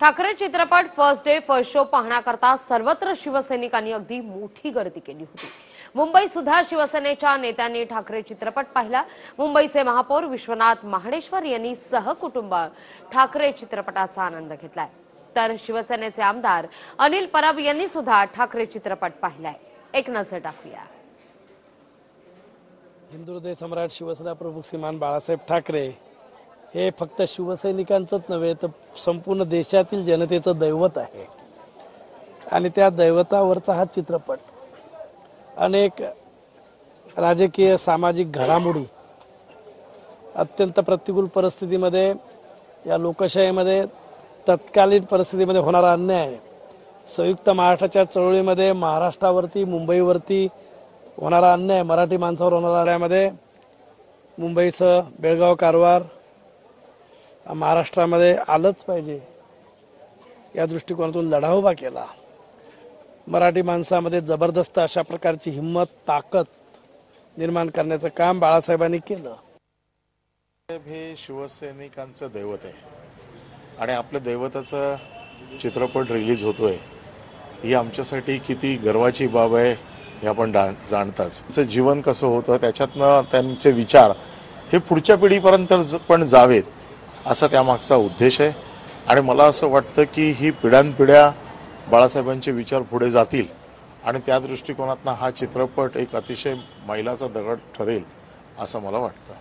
ठाकरे चित्रपट first day first show पाहण्याकरता सर्वत्र शिवसैनिकांनी अगदी मोठी गर्दी केली होती. मुंबई सुद्धा शिवसेनेच्या नेत्यांनी ठाकरे चित्रपट पाहिला. मुंबईचे महापौर विश्वनाथ महाडेश्वर यांनी सहकुटुंब ठाकरे चित्रपटाचा आनंद घेतलाय. तर शिवसेनेचे आमदार अनिल परब यांनी सुद्धा ठाकरे चित्रपट पाहिलाय. एक नजर टाकूया. हिंदू सम्राट शिवसेना प्रमुख श्रीमान बाळासाहेब ठाकरे हे फक्त शिवसैनिकांचंच नव्हे तर संपूर्ण देशातील जनतेचं दैवत आहे. आणि त्या दैवतावरचा हा चित्रपट. अनेक राजकीय सामाजिक घडामोडी अत्यंत प्रतिकूल परिस्थितीमध्ये या लोकशाहीमध्ये तत्कालीन परिस्थितीमध्ये होणारा अन्याय संयुक्त महाराष्ट्राच्या चळवळीमध्ये महाराष्ट्रावरती मुंबईवरती होणारा अन्याय मराठी माणसावर होणारा अन्यायामध्ये मुंबईचं बेळगाव कारवार महाराष्ट्रामध्ये आलंच पाहिजे. या दृष्टिकोनातून लढा उभा केला. मराठी माणसामध्ये जबरदस्त अशा प्रकारची हिंमत ताकद निर्माण करण्याचं काम बाळासाहेबांनी केलं. हे शिवसैनिकांचं दैवत आहे. आणि आपल्या दैवताचा चित्रपट रिलीज होतोय. ही आमच्यासाठी किती गर्वाची बाब आहे हे आपण जाणताच. त्यांचं जीवन कसं होतं त्याच्यातनं त्यांचे विचार हे पुढच्या पिढीपर्यंत ज- पण जावेत. असा त्यामागचा उद्देश आहे. आणि मला असं वाटतं की ही पिढ्यानपिढ्या बाळासाहेबांचे विचार पुढे जातील. आणि त्या दृष्टिकोनातनं हा चित्रपट एक अतिशय मैलाचा दगड ठरेल असं मला वाटतं.